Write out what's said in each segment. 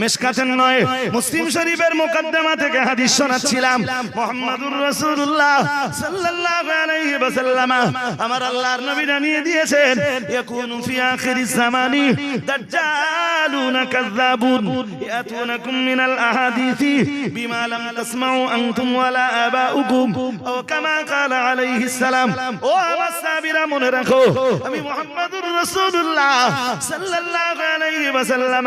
মেশকাতের নয়, মুসলিম শরীফের মুকদ্দমা থেকে হাদিস শোনাচ্ছিলাম। মুহাম্মাদুর রাসূলুল্লাহ সাল্লাল্লাহু আলাইহি ওয়াসাল্লাম, আমার আল্লাহর নবী জানিয়ে দিয়েছেন, ইয়াকুনু ফি আখিরিজ জামানি দাজ্জালুনা কাযাবুন ইয়াতুনাকুম মিনাল আহাদিসি বিমা লাম তাসমাউ আনতুম ওয়ালা আবাউকুম ও কামা ক্বালা আলাইহিস সালাম। ও আমার সাহাবীরা, মনে রাখো, আমি মুহাম্মাদুর রাসূলুল্লাহ সাল্লাল্লাহু আলাইহি ওয়াসাল্লাম,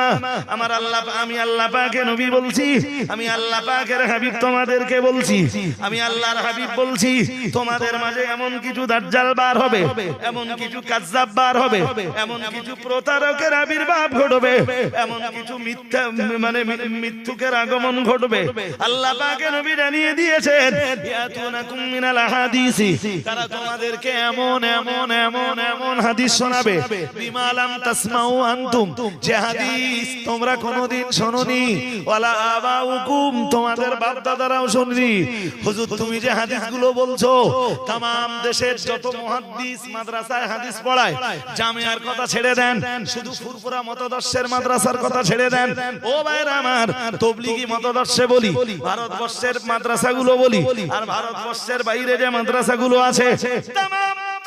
আমার আল্লাহ আমি আল্লাহ পাকের নবী বলছি, আমি আল্লাহ পাকের হাবিব তোমাদেরকে বলছি, আমি আল্লাহর হাবিব বলছি, তোমাদের মাঝে এমন কিছু দাজ্জাল বার হবে, এমন কিছু কাজ্জাব বার হবে, এমন কিছু প্রতারকের আবির্ভাব ঘটবে, এমন কিছু মিথ্যা মানে মি- মিথ্যুকের আগমন ঘটবে। আল্লাহ পাকের নবী জানিয়ে দিয়েছেন, ইয়াতুনাকুম মিনাল আহাদিসি তারা তোমাদেরকে এমন এমন এমন এমন হাদিস শোনাবে। বিমালাম তাসমাউ আনতুম, যে হাদিস তোমরা কোনোদিন শোনোনি। ওয়ালা আবাউকুম, তোমাদের বাপ দাদারাও শুননি। হুজুর, তুমি যে হাদিসগুলো বলছো তাম দেশের যত মুহাদ্দিস মাদ্রাসায় হাদিস পড়ায়, জামিয়ার কথা ছেড়ে দেন, শুধু ফুরফুরা মতদর্শের মাদ্রাসার কথা ছেড়ে দেন। ও ভাইরা আমার, তবলিগি মতদর্শে বলি, ভারতবর্ষের মাদ্রাসাগুলো বলি, আর ভারতবর্ষের বাইরে যে মাদ্রাসাগুলো আছে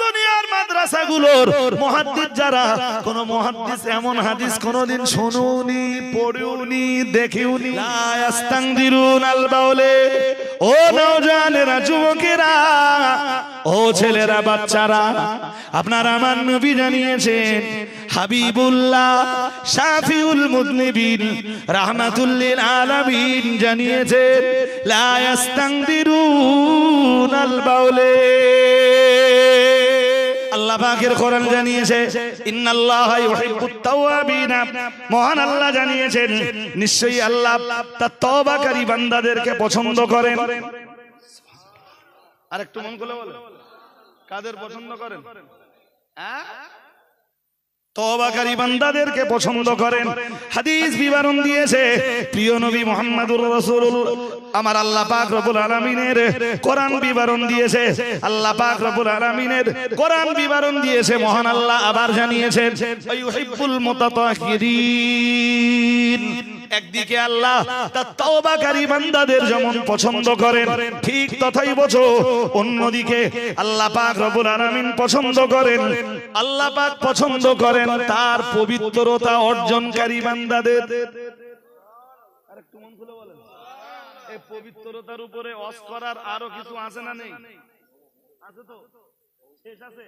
দুনিয়ার মাদ্রাসাগুলোর মুহাদ্দিস যারা, কোন মুহাদ্দিস এমন হাদিস কোনদিন শুনুনি পড়ুনি দেখিউনি লা ইয়াস্তানদিরুন আল বাউলে ও নওজওয়ানেরা যুবকেরা, ও ছেলেরা, বাচ্চারা, আপনারা আমার নবী জানিয়েছেন, হাবিবুল্লাহ শাফিউল মুদনিবিন রাহমাতুল্লিল আলামিন জানিয়েছেন, লা ইয়াস্তানদিরুন আল বাউলে আল্লাহ পাকের কোরআন জানিয়েছে ইন্নাল্লাহা ইউহিব্বুত তাওয়াবিন মহান আল্লাহ জানিয়েছেন নিশ্চয়ই আল্লাহ তার তওবাকারী বান্দাদেরকে পছন্দ করেন। আরেকটু মন খুলে বলেন। কাদের পছন্দ করেন? হ্যাঁ? তওবাকারী বান্দাদেরকে পছন্দ করেন। হাদিস বিবরণ দিয়েছে প্রিয় নবী মুহাম্মদুর রাসূলুল আমার আল্লাহ পাক রব্বুল আলামিনের কোরআন বিবরণ দিয়েছে। আল্লাহ পাক রব্বুল আলামিনের কোরআন বিবরণ দিয়েছে। মহান আল্লাহ আবার জানিয়েছেন মুতাতাহহিরিন একদিকে আল্লাহ তার তওবাকারী বান্দাদের যেমন পছন্দ করেন, ঠিক তথাই বোঝো অন্যদিকে আল্লাহ পাক রব্বুল আলামিন পছন্দ করেন, আল্লাহ পাক পছন্দ করেন তার পবিত্রতা অর্জনকারী বান্দাদের আরেকটু মন খুলে বলেন এই পবিত্রতার উপরে অস করার আরও কিছু আছে না নেই? আছে তো? শেষ আছে?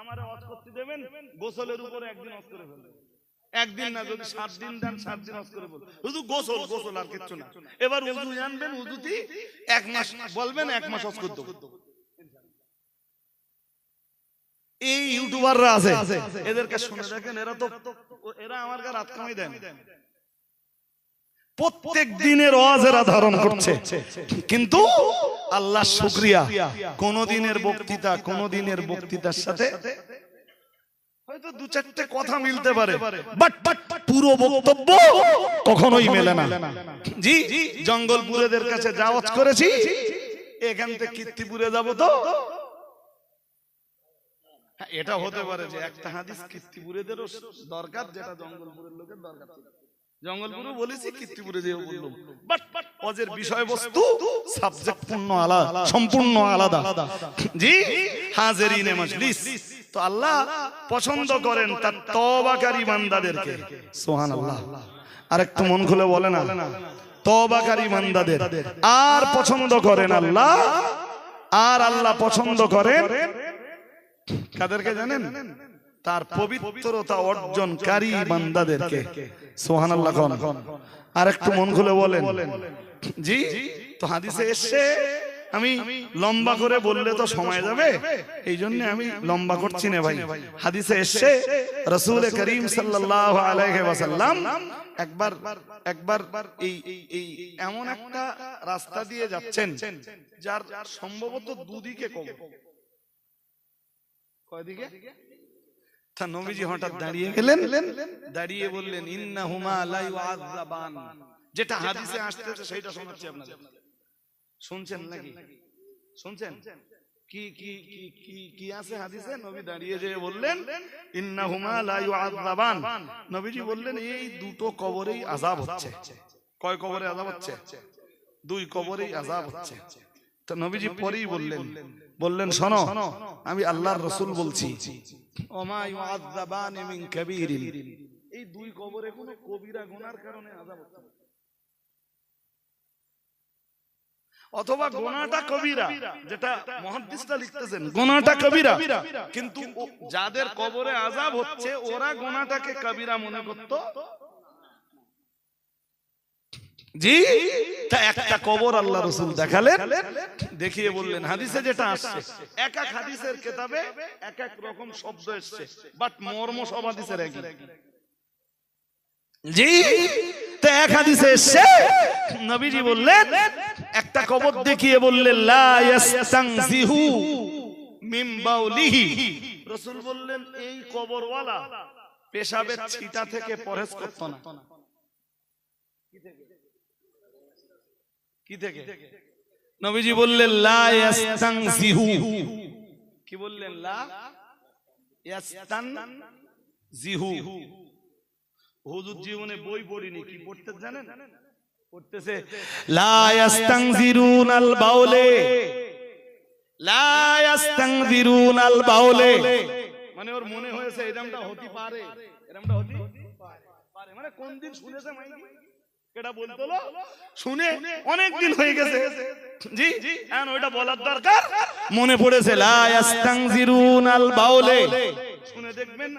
আমারে অস করতে দেবেন? গোসলের উপরে একদিন অস করে ফেলবেন। একদিন না, যদি সাত দিন দেন, সাত দিন অস করে বলবেন শুধু গোসল গোসল আর কিচ্ছু না। এবার উজু জানবেন উজুতি এক মাস বলবেন, এক মাস অস করতে এই ইউটিউবাররা আছে, এদেরকে শুনে দেখেন, এরা তো, এরা আমার কাছে রাত কামাই দেন প্রত্যেক দিনের ওয়াজ এরা ধারণ করছে। কিন্তু আল্লাহ শুক্রিয়া। কোন দিনের বক্তৃতা কোন দিনের বক্তৃতার সাথে হয়তো দু চারটে কথা মিলতে পারে। বাট বাট পুরো মেলে না। জি জঙ্গলপুরেদের কাছে করেছি। এখান থেকে কীর্তিপুরে যাব তো। হ্যাঁ, এটা হতে পারে যে একটা হাদিস কীর্তিপুরেদেরও দরকার যেটা জঙ্গলপুরের লোকের দরকার ছিল জঙ্গলপুরে বলেছি যেও বললাম। বাট অজের বিষয়বস্তু সাবজেক্ট পূর্ণ আলাদা সম্পূর্ণ আলাদা। জি হাজেরিনে মজলিস। তো আল্লাহ পছন্দ করেন তার তওবাকারী বান্দাদেরকে। সুবহানাল্লাহ। আরেকটু মন খুলে বলে না। তওবাকারী বান্দাদের। আর পছন্দ করেন আল্লাহ? আর আল্লাহ পছন্দ করেন? কাদেরকে জানেন? তার পবিত্রতা অর্জনকারী বান্দাদেরকে। সোহানাল্লাহ খন আর একটু মন খুলে বলেন। জি তো হাদিসে এসে আমি লম্বা করে বললে তো সময় যাবে? এই জন্য আমি লম্বা করছি না ভাই। হাদিসে এসে রসুল করিম সাল্লাল্লাহু আলাইহি একবার একবার এই এই এমন একটা রাস্তা দিয়ে যাচ্ছেন যার সম্ভবত দুদিকে কম কয়দিকে? তা নবীজি হঠাৎ দাঁড়িয়ে গেলেন দাঁড়িয়ে বললেন ইন্না হুমা যেটা হাদিসে আসতেছে সেটা শোনাচ্ছি আপনাদের। শুনছেন নাকি? শুনছেন? কি কি কি কি কি আছে হাদিসে? নবী দাঁড়িয়ে যে বললেন ইন্নাহুমা লা ইউআযাবান নবীজি বললেন এই দুটো কবরেই আযাব হচ্ছে। কয় কবরে আযাব হচ্ছে? দুই কবরেই আযাব হচ্ছে। তো নবীজি পরেই বললেন বললেন শোনো আমি আল্লাহর রাসূল বলছি। ওমা ইউআযাবান কাবীরিন। এই দুই কবরে কোনো কবিরা গুনার কারণে আযাব অথবা গোনাটা কবিরা যেটা মহাদিসটা লিখতেছেন গোনাটা কবিরা। কিন্তু যাদের কবরে আজাব হচ্ছে ওরা গোনাটাকে কবিরা মনে করত। জি? তা একটা কবর আল্লাহ রসুল দেখালেন, দেখিয়ে বললেন, হাদিসে যেটা আসছে, এক এক হাদিসের কেতাবে এক এক রকম শব্দ এসছে বাট মর্ম সব হাদিসের জি? এক কবরওয়ালা পেশাবের ছিটা থেকে পরহেজ করত না। নবীজি বললেন লা ইয়াস্তানজিহু। কি বললেন? লা ইয়াস্তানজিহু। হুজুর জীবনে বই পড়িনি কি পড়তে জানেন? পড়তেছে লা ইয়াস্তানজিরুন বাউলে। লা ইয়াস্তানজিরুন বাউলে। মানে ওর মনে হয়েছে এরকমটা হতে পারে। এরকমটা হতে পারে। মানে কোন দিন শুনেছে বলতো শুনে অনেক দিন হয়ে গেছে। জি? এখন ওইটা বলার দরকার। মনে পড়েছে লা ইয়াস্তানজিরুন আল বাউলে। শুনে দেখবেন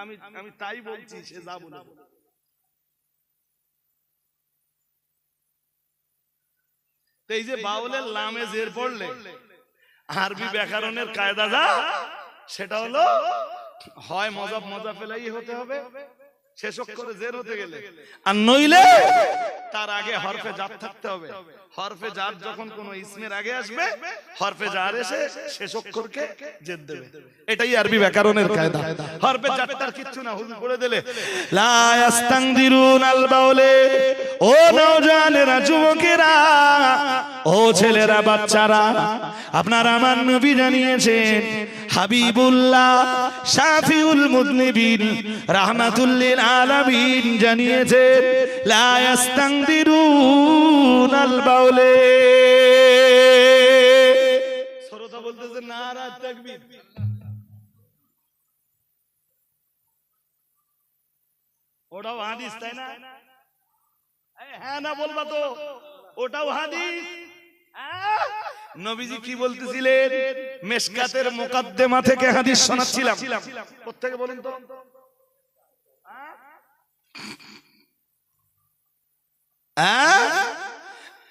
আমি আমি তাই বলছি সে যা বলে। এই যে বাউলের লামে জের পড়লে আরবি ব্যাকরণের কায়দা যা সেটা হলো হয় মজা মজা ফেলাই হতে হবে। শেষ করে জের হতে গেলে। আর নইলে তার আগে হরফে জাত থাকতে হবে। হরফে জাত যখন কোন ইসমের আগে আসবে হরফে জার এসে শেষ অক্ষরকে জেদ দেবে। এটাই আরবি ব্যাকরণের কায়দা। হরফে জাত তার কিচ্ছু না হুজুর করে দিলে। লা আল বাউলে ও নওজওয়ানেরা যুবকেরা ও ছেলেরা বাচ্চারা। আপনার আমার নবী জানিয়েছেন হাবিবুল্লাহ শাফিউল মুদনিবিন রাহমাতুল্লিল আলামিন জানিয়েছেন লা ইয়াস্তানদিরুন আল বাউলে। শ্রোতা বলতেছে, নারাজ তাকবীর। ওটাও হাদিস, তাই না? হ্যাঁ না বলবা তো, ওটাও হাদিস! নবীজি কি বলতেছিলেন? মেশকাতের মোকাদ্দেমা থেকে হাদিস শোনাচ্ছিলাম। কোথেকে বলেন তো? আহ?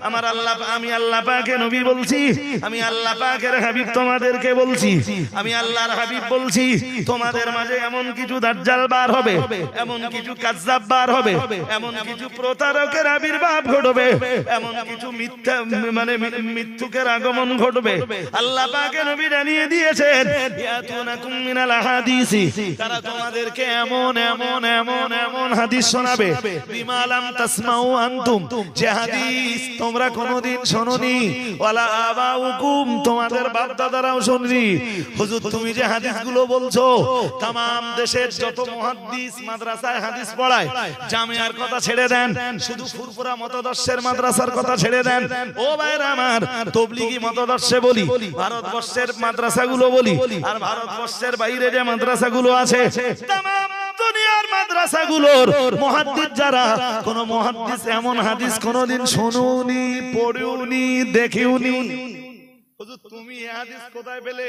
আমার আল্লাহ আমি আল্লাহ পাকে নবী বলছি। আমি আল্লাহ পাকের হাবিব তোমাদেরকে বলছি। আমি আল্লাহর হাবিব বলছি, তোমাদের মাঝে এমন কিছু দাজ্জাল বার হবে, এমন কিছু কাজ্জাব বার হবে, এমন কিছু প্রতারকের আবির্ভাব ঘটবে, এমন কিছু মিথ্যা মানে মি- মিথ্যুকের আগমন ঘটবে। আল্লাহ পাকে নবী জানিয়ে দিয়েছেন, ইয়াতুনাকুম মিনাল আহাদিসি। তারা তোমাদেরকে এমন এমন এমন এমন হাদিস শোনাবে। বিমালাম তাসমাউ আনতুম। যে হাদিস তোমরা কোনোদিন শোনোনি। তোমাদের বাপ দাদারাও শুননি। হুজুর, তুমি যে হাদিসগুলো বলছো তাম দেশের যত মুহাদ্দিস মাদ্রাসায় হাদিস পড়ায়, জামিয়ার কথা ছেড়ে দেন, শুধু ফুরফুরা মতদর্শের মাদ্রাসার কথা ছেড়ে দেন। ও ভাইরা আমার, তবলিগি মতদর্শে বলি, ভারতবর্ষের মাদ্রাসাগুলো বলি, আর ভারতবর্ষের বাইরে যে মাদ্রাসাগুলো আছে, তামাম দুনিয়ার মাদ্রাসাগুলোর মুহাদ্দিস যারা, কোন মুহাদ্দিস এমন হাদিস কোনদিন শুনুনি, পড়েওনি, দেখেওনি। হুজুর, তুমি হাদিস কোথায় পেলে?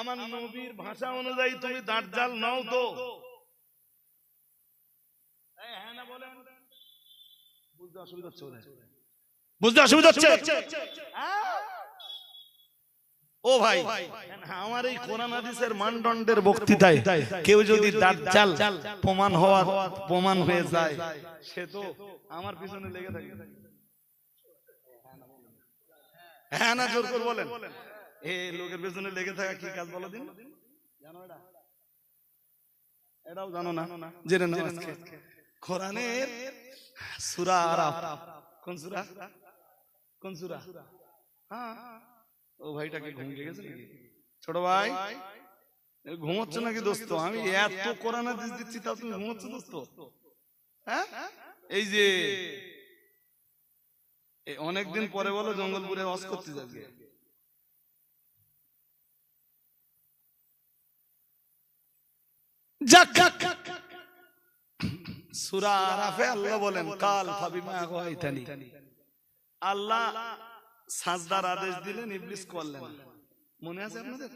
আমার নবীর ভাষা অনুযায়ী তুমি দাজ্জাল নও তো। হ্যাঁ বুঝতে অসুবিধা হচ্ছে বুঝতে অসুবিধা হচ্ছে? হ্যাঁ? ও ভাই। আমার এই কোরআন হাদিসের মানদণ্ডের বক্তৃতায় কেউ যদি দাজ্জাল প্রমাণ হওয়ার প্রমাণ হয়ে যায় সে তো আমার পিছনে লেগে থাকে। হ্যাঁ না জোর করে বলেন। এ লোকের পেছনে লেগে থাকা কি কাজ বলো দিন? জানো এটা এটাও জানো না জেনে নাও আজকে। কোরআনের সূরা আরাফ। কোন সূরা? কোন সূরা? হ্যাঁ। ও ভাইটাকে ঘুম লেগে গেছে নাকি? ছোট ভাই ঘুমোচ্ছ নাকি দোস্ত? আমি এত কোরআন হাদিস দিচ্ছি তাও তুমি ঘুমোচ্ছ দোস্ত? হ্যাঁ? এই যে অনেকদিন পরে বলো জঙ্গলপুরে অস করতে যাবে সূরা আরাফে আল্লাহ বলেন কাল ফাবিমা আগওয়াইতানি আল্লাহ সাজদার আদেশ দিলেন, ইবলিস করলেন। মনে আছে আপনাদের?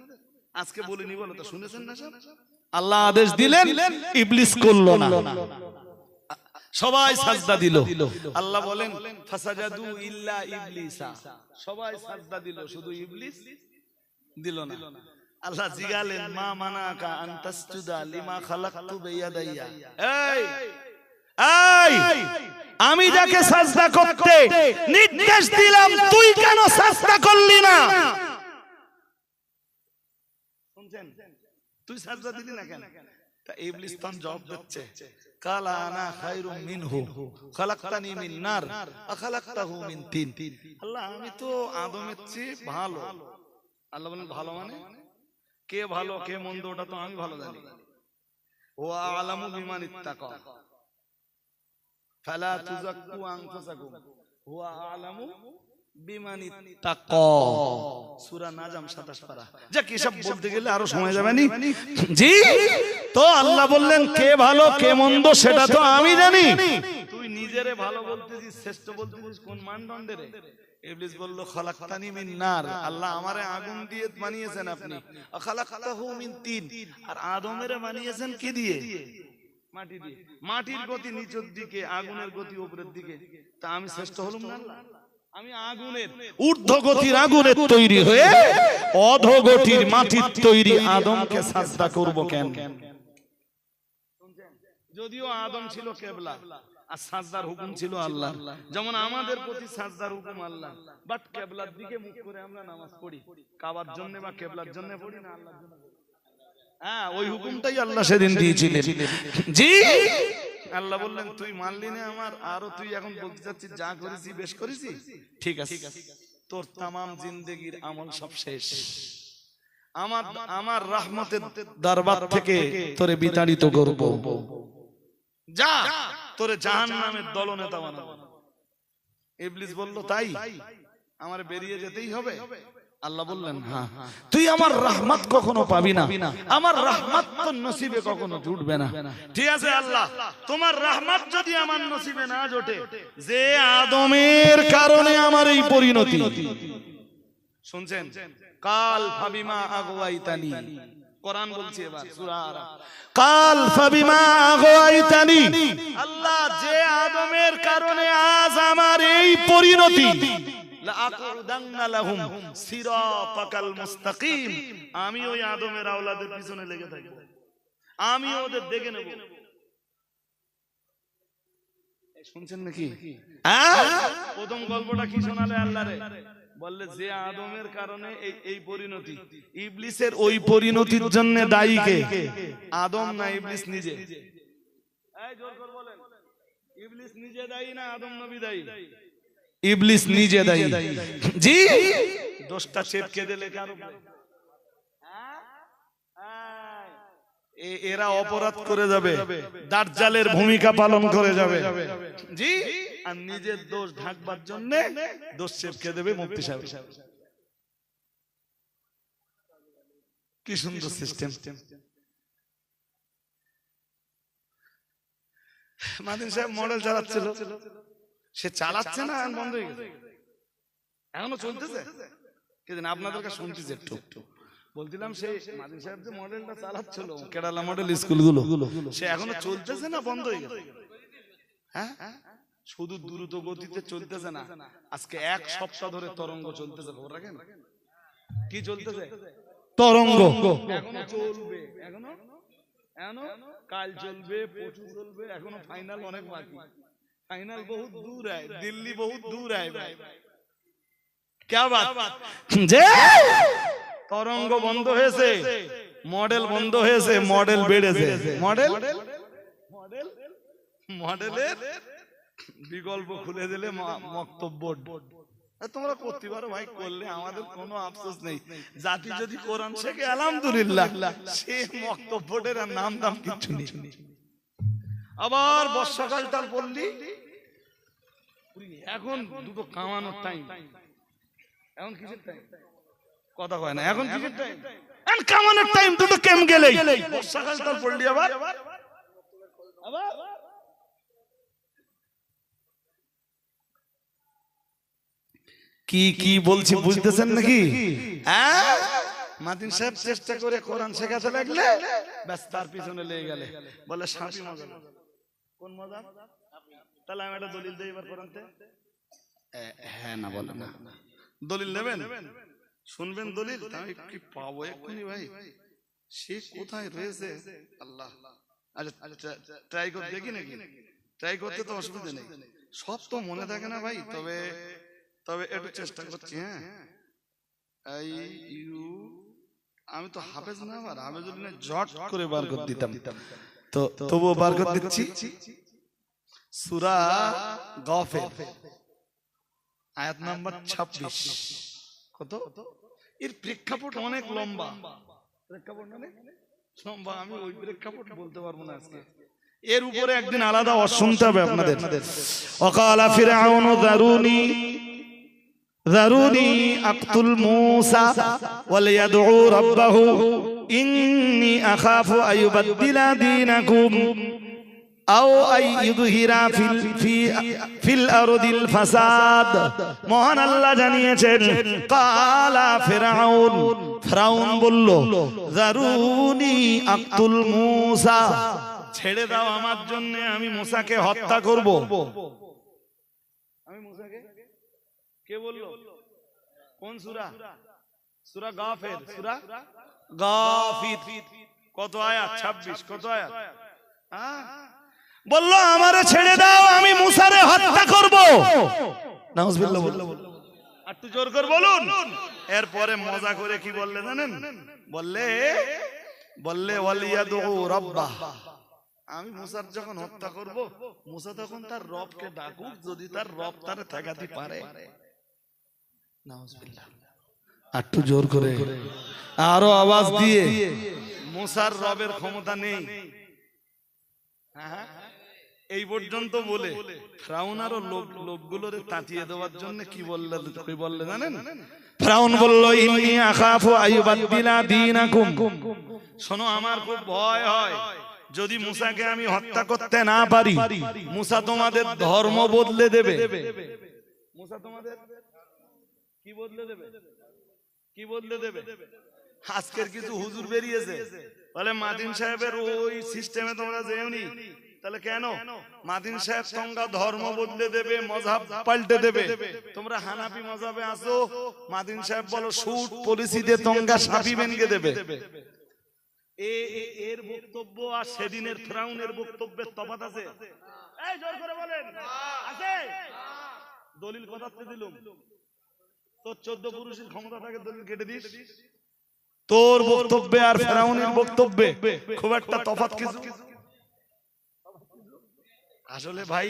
আজকে বলিনি বলো তো, শুনেছেন না সব? আল্লাহ আদেশ দিলেন, ইবলিস করল না। সবাই সাজদা দিল। আল্লাহ বলেন, ফাসাজাদু ইল্লা ইবলিসা। সবাই সাজদা দিল, শুধু ইবলিস দিল না। আল্লাহ জিগালেন, মা মানাকা আন তাসজুদা লিমা খালাকতু বিয়াদাইয়া। এই এই আমি যাকে সাজদা করতে নির্দেশ দিলাম, তুই কেন সাজদা করলি না? তুই সাজদা দিলি না কেন? তা ইবলিস তখন জবাব আমি তো ভালো। মানে? কে ভালো, কে মন্দ, ওটা তো আমি ভালো জানি। ও আলামু বিমান ফালা তুজাক্কু আনফুসাকুম। হুয়া আলামু বিমান সূরা নাজম 27 পারা। যাক এসব বলতে গেলে আরও সময় যাবে নি? জি তো আল্লাহ বললেন কে ভালো কে মন্দ সেটা তো আমি জানি। তুই নিজেরে ভালো বলতেছিস শ্রেষ্ঠ বলতেছিস কোন মানদণ্ডে রে ইবলিস বলল খালাকতানি মিন নার। আল্লাহ আমারে আগুন দিয়ে বানিয়েছেন আপনি। খালাকতাহু মিন তিন। আর আদমেরে বানিয়েছেন কি দিয়ে? মাটি দিয়ে মাটির গতি নিচের দিকে আগুনের গতি উপরের দিকে। তা আমি শ্রেষ্ঠ হলুম না আমি আগুনের ঊর্ধ্ব গতির আগুনের তৈরি হয়ে অধগতির মাটির তৈরি আদমকে সাজদা করব কেন? যদিও আদম ছিল কেবলা আর সাজদার হুকুম ছিল আল্লাহ। যেমন আমাদের প্রতি সাজদার হুকুম আল্লাহ। বাট কেবলার দিকে মুখ করে আমরা নামাজ পড়ি। কাবার জন্য বা কেবলার জন্য পড়ি না আল্লাহর জন্য পড়ি? হ্যাঁ ওই হুকুমটাই আল্লাহ সেদিন দিয়েছিলেন। জি। আল্লাহ বললেন তুই মানলি না আমার আরও তুই এখন বলতে চাচ্ছিস যা করেছি বেশ করেছি? ঠিক আছে। তোর তামাম জিন্দেগির আমল সব শেষ। আমার আমার রহমতের দরবার থেকে তোরে বিতাড়িত করব। যা তোরে জাহান জাহান্নামের দলনেতা বানাবো। ইবলিস বলল তাই? আমার বেরিয়ে যেতেই হবে। আল্লাহ বললেন হ্যাঁ তুই আমার রহমত কখনো পাবি না। আমার রহমত তো নসিবে কখনো জুটবে না। ঠিক আছে আল্লাহ তোমার রহমত যদি আমার নসিবে না জোটে যে আদমের কারণে আমার এই পরিণতি। শুনছেন? কাল ফাবিমা আগওয়াইতানি কোরআন বলছে এবার সূরা কাল ফাবিমা আগওয়াইতানি আল্লাহ যে আদমের কারণে আজ আমার এই পরিণতি। লাআকুদান্না লাহুম সিরাতাকাল মুস্তাকিম। আমি ওই আদমের আওলাদের পিছনে লেগে থাকব। আমি ওদের দেখে নেব। শুনছেন নাকি? হ্যাঁ? প্রথম গল্পটা কি শোনালে আল্লাহ রে? বললে যে আদমের কারণে এই এই পরিণতি ইবলিসের ওই পরিণতির জন্য দায়ী কে? আদম না ইবলিস নিজে? এই জোর করে বলেন। ইবলিস নিজে দায়ী না আদম নবী দায়ী? ইবলিস নিজে দায়ী। জি। দোষটা চেপকে দিলে কারও এরা অপরাধ করে যাবে। দার্জালের ভূমিকা পালন করে যাবে। জি। আর নিজের দোষ ঢাকবার জন্য দোষ চেপকে দেবে মুক্তি সাহেব। কি সুন্দর সিস্টেম মাদিন সাহেব মডেল চালাচ্ছিল। সে চালাচ্ছে না বন্ধ হয়ে গেছে। এখনও চলতেছে? কিন্তু আপনাদের কাছে শুনতেছে একটু বলছিলাম মাদিন সাহেব যে মডেলটা চালাচ্ছিল কেরালা মডেল স্কুলগুলো সে এখনও চলতেছে না বন্ধ হয়ে গেছে। হ্যাঁ শুধু দ্রুত গতিতে চলতেছে না। আজকে এক সপ্তাহ ধরে তরঙ্গ চলতেছে খবর রাখেন? কি চলতেছে? তরঙ্গ। এখনও চলবে এখনও? এখনও? কাল চলবে পরশু চলবে এখনও ফাইনাল অনেক বাকি। ফাইনাল বহুত দূর है দিল্লি বহুত দূর है ভাই क्या बात যে তরঙ্গ বন্ধ হয়েছে মডেল বন্ধ হয়েছে মডেল বেড়েছে মডেল মডেল মডেলের বিকল্প খুলে দিলে ম- বক্তব্য আর তোমরা করতে পারো ভাই করলে আমাদের কোনো আফসোস নেই জাতি যদি কোরআন শেখে আলহামদুলিল্লাহ সে বক্তব্যের আর নাম দাম কিচ্ছু নেই আবার বর্ষাকাল টাল পড়লি এখন দুটো কামানোর টাইম এখন কিসের টাইম কথা কয় না এখন কিসের টাইম এখন কামানোর টাইম দুটো কেম বর্ষাকাল টাল পড়লি আবার। আবার? কি কি বলছি বুঝতেছেন নাকি? হ্যাঁ? মাদিন সাহেব চেষ্টা করে কোরআন শেখাতে লাগলে ব্যাস তার পিছনে লেগে গেলে। বলে সাপি মজা। কোন মজা তাহলে আমি একটা দলিল দিই এবার কোরআনতে হ্যাঁ না বলে না। দলিল নেবেন? শুনবেন দলিল? আমি কি পাবো এক্ষুনি ভাই? সে কোথায় রয়েছে? আল্লাহ। আচ্ছা ট্রাই করতে দেখি নাকি? ট্রাই করতে তো অসুবিধা নেই। সব তো মনে থাকে না ভাই তবে তবে একটু চেষ্টা করছি হ্যাঁ। আই ইউ আমি তো হাফেজ না আবার হাফেজ জট করে বার করে দিতাম। তো তবুও বার করে দিচ্ছি? সুরা গফে আয়াত নাম্বার ছাব্বিশ। কত? এর প্রেক্ষাপট অনেক লম্বা। প্রেক্ষাপট অনেক লম্বা আমি ওই প্রেক্ষাপট বলতে পারব না আজকে। এর উপরে একদিন আলাদা অশুনতে হবে আপনাদের। অকালা ফিরাউন দারুনি দারুনি আক্তুল মুসা ওয়ালিয়াদউ রাব্বাহু ইন্নী আখাফু আইয়ুবাদদিলা দীনাকুম। মহান আল্লাহ জানিয়েছেন কালা ফেরাউন। ফেরাউন বলল জারুনি আক্তুল মুসা। ছেড়ে দাও আমার জন্য আমি মুসাকে হত্যা করব। আমি মুসাকে? কে বলল? কোন সুরা? সুরা গাফের সুরা? গাফির। কত আয়াত? 26 কত আয়াত? হ্যাঁ? বলল আমারে ছেড়ে দাও আমি মুসারে হত্যা করব। নাউজুবিল্লাহ বলল। একটু জোর করে বলুন। এরপরে মজা করে কি বললে জানেন? বললে বললে ওয়ালিয়াদু রাব্বাহ। আমি মুসার যখন হত্যা করব মুসা তখন তার রবকে ডাকুক যদি তার রব তার ঠেকাতে পারে। একটু জোর করে। আরও আওয়াজ দিয়ে। মুসার রবের ক্ষমতা নেই। হ্যাঁ, এই পর্যন্ত বলে। ফ্রাউন আরও লোক লোকগুলোরে তাঁতিয়ে দেওয়ার জন্য কি বললে কি বললে জানেন? ফ্রাউন বলল ইন্নি আখাফু আইয়ুবাদদিলা দীনাকুম। শোনো আমার খুব ভয় হয়। যদি মুসাকে আমি হত্যা করতে না পারি মুসা তোমাদের ধর্ম বদলে দেবে। মুসা তোমাদের কি বদলে দেবে? কি বদলে দেবে? আজকের কিছু হুজুর বেরিয়েছে। বলে মাদিন সাহেবের ওই সিস্টেমে তোমরা যেওনি তাহলে কেন? মাদিন সাহেব তোমরা ধর্ম বদলে দেবে মজাব পাল্টে দেবে। তোমরা হানাফি মজাবে আসো। মাদিন সাহেব বলো সুট পলিসিতে তোমরা সাপি বেনকে দেবে। এর বক্তব্য আর সেদিনের ফ্রাউনের বক্তব্যের তফাৎ আছে? এই জোর করে বলেন। আছে? দলিল কথাতে দিলুম। তোর চোদ্দ পুরুষের ক্ষমতা থাকে দলিল কেটে দিস। তোর বক্তব্যে আর ফেরাউনের বক্তব্যে খুব একটা তফাৎ কিছু আসলে ভাই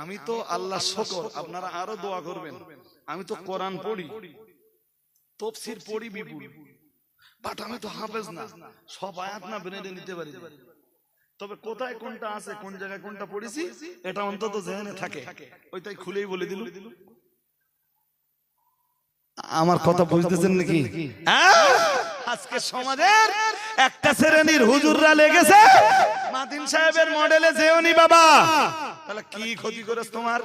আমি তো আল্লাহ শকর আপনারা আরও দোয়া করবেন। আমি তো কোরআন পড়ি। তফসির পড়ি বিপুল। বাট আমি তো হাফেজ না। সব আয়াত না বেনে নিতে পারি। তবে কোথায় কোনটা আছে কোন জায়গায় কোনটা পড়েছি? এটা অন্তত জেনে থাকে। ওইটাই খুলেই বলে দিল আমার কথা বুঝতেছেন নাকি? হ্যাঁ? আজকে সমাজের একটা শ্রেণির হুজুররা লেগেছে। মাদিন সাহেবের মডেলে যেওনি বাবা। তাহলে কি ক্ষতি করেছ তোমার?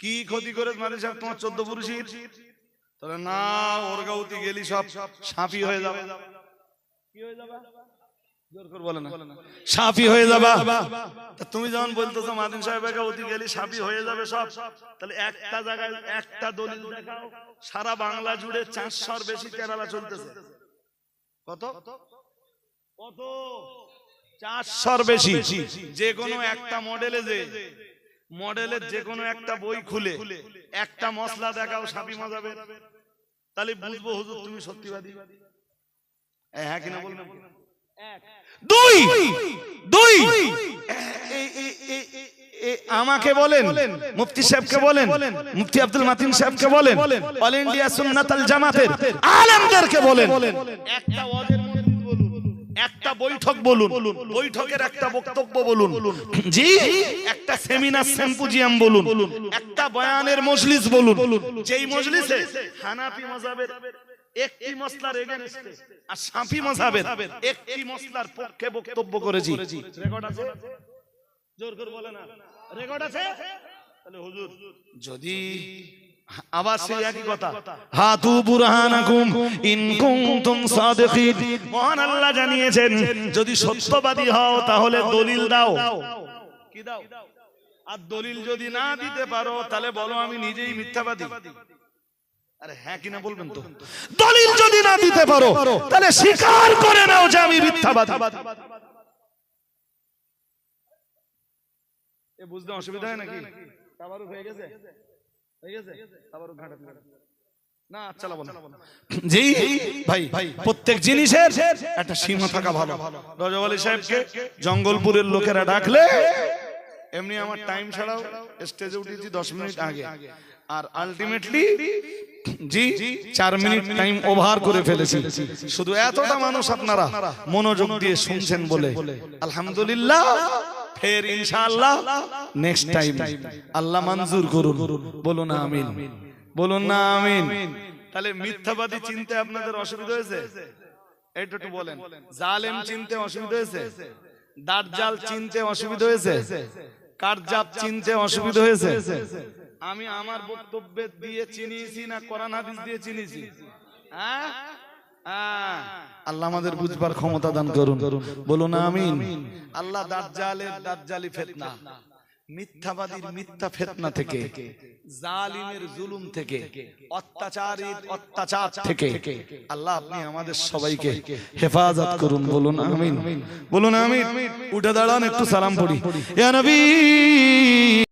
কি ক্ষতি করেছ মাদিন সাহেব? তোমার চোদ্দ পুরুষের? তাহলে না ওর গাউতি গেলি সব সাপি হয়ে যাবে। কি হয়ে যাবে? সাফি হয়ে যাবা। তুমি যখন বলতেছো মাদিন সাহেবের অতি গেলি সাফি হয়ে যাবে সব। তাহলে একটা জায়গায় একটা দলিল দেখাও। সারা বাংলা জুড়ে চারশোর বেশি কেরালা চলতেছে। কত? কত? চারশোর বেশি। যে কোনো একটা মডেলে যে মডেলের যে কোনো একটা বই খুলে একটা মশলা দেখাও সাপি মজাবে তাহলে বুঝব হুজুর তুমি সত্যিবাদী। হ্যাঁ কিনা বলবেন? দুই। দুই। আমাকে বলেন মুফতি সাহেবকে বলেন মুফতি আব্দুল মাতিন সাহেবকে বলেন অল ইন্ডিয়া সুন্নাতাল জামাতের আলেমদেরকে বলেন। একটা ওয়াজের বলুন একটা বৈঠক বলুন বৈঠকের একটা বক্তব্য বলুন জি। একটা সেমিনার সিম্পোজিয়াম বলুন একটা বয়ানের মজলিস বলুন যেই মজলিসে হানাফি মাযহাবের একটি মসলার এগেনস্টে আর একটি মসলার পক্ষে বক্তব্য করেছি। রেকর্ড আছে? জোর করে বলে না। রেকর্ড আছে? তাহলে হুজুর যদি আবার সেই একই কথা। হাতু বুরহানাকুম ইন কুনতুম সাদিকিন। মহান আল্লাহ জানিয়েছেন যদি সত্যবাদী হও তাহলে দলিল দাও। কি দাও? আর দলিল যদি না দিতে পারো তাহলে বলো আমি নিজেই মিথ্যাবাদী। আরে হ্যাঁ কিনা বলবেন তো। দলিল যদি না দিতে পারো তাহলে স্বীকার করে নাও যে আমি মিথ্যাবাদী। এ বুঝতে অসুবিধা হয় নাকি? তাবারুক হয়ে গেছে? হয়ে গেছে? তাবারুক ঘাটাতে না চালাবো না। জি ভাই প্রত্যেক জিনিসের একটা সীমা থাকা ভালো। রজব আলী সাহেবকে জঙ্গলপুরের লোকেরা ডাকলে এমনি আমার টাইম ছাড়াও স্টেজে উঠেছি দশ মিনিট আগে। আর আলটিমেটলি জি চার মিনিট টাইম ওভার করে ফেলেছি। শুধু এতটা মানুষ আপনারা মনোযোগ দিয়ে শুনছেন বলে। আলহামদুলিল্লাহ ফের ইনশাআল্লাহ নেক্সট টাইম আল্লাহ মঞ্জুর করুন। বলুন আমিন। বলুন না আমিন। তাহলে মিথ্যাবাদী চিনতে আপনাদের অসুবিধা হয়েছে? একটু বলেন। জালেম চিনতে অসুবিধা হয়েছে? দাজ্জাল চিনতে অসুবিধা হয়েছে? কারজাব চিনতে অসুবিধা হয়েছে? আমি আমার বক্তব্যে দিয়ে চিনিয়েছি না কোরআন হাদিস দিয়ে চিনিয়েছি? হ্যাঁ? হ্যাঁ। আল্লাহ আমাদের বুঝবার ক্ষমতা দান করুন। বলুন আমিন। আল্লাহ দাজ্জালের দাজ্জালি ফেতনা। মিথ্যাবাদীর মিথ্যা ফেতনা থেকে। জালিমের জুলুম থেকে। অত্যাচারীর অত্যাচার থেকে। আল্লাহ আপনি আমাদের সবাইকে হেফাজত করুন। বলুন আমিন। বলুন আমিন। উঠে দাঁড়ান, একটু সালাম পড়ি। ইয়া নবী!